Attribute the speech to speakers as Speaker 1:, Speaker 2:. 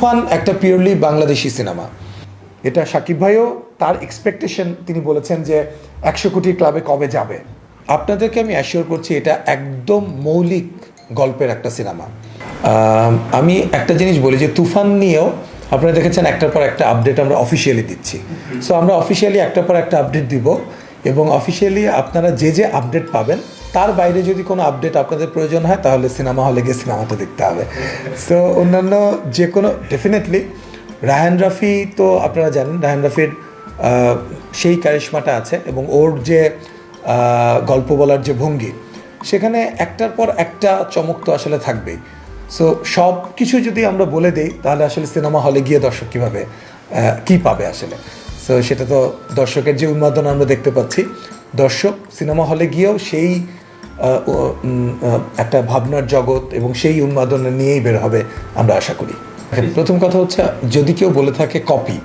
Speaker 1: Fun একটা purely Bangladeshi cinema এটা সাকিব ভাইও তার এক্সপেকটেশন তিনি বলেছেন যে একশো কোটি ক্লাবে কবে যাবে। আপনাদেরকে আমি অ্যাসিওর করছি, এটা একদম মৌলিক গল্পের একটা সিনেমা আমি একটা জিনিস বলি যে তুফান নিয়েও আপনারা দেখেছেন একটার পর একটা আপডেট আমরা অফিসিয়ালি দিচ্ছি। সো আমরা অফিসিয়ালি একটার পর একটা আপডেট দিব এবং অফিসিয়ালি আপনারা যে যে আপডেট পাবেন তার বাইরে যদি কোনো আপডেট আপনাদের প্রয়োজন হয়, তাহলে সিনেমা হলে গিয়ে সিনেমাটা দেখতে হবে। সো অন্যান্য যে কোনো ডেফিনেটলি রায়ান রাফি তো আপনারা জানেন, রায়ান রাফির সেই কারিশমাটা আছে এবং ওর যে গল্প বলার যে ভঙ্গি, সেখানে একটার পর একটা চমক তো আসলে থাকবেই। সো সব কিছু যদি আমরা বলে দিই, তাহলে আসলে সিনেমা হলে গিয়ে দর্শক কীভাবে কী পাবে আসলে? সো সেটা তো দর্শকের যে উন্মাদনা আমরা দেখতে পাচ্ছি। দর্শক সিনেমা হলে গিয়েও সেই একটা ভাবনার জগৎ এবং সেই উন্মাদনা নিয়েই বের হবে আমরা আশা করি। প্রথম কথা হচ্ছে যদি কেউ বলে থাকে কপি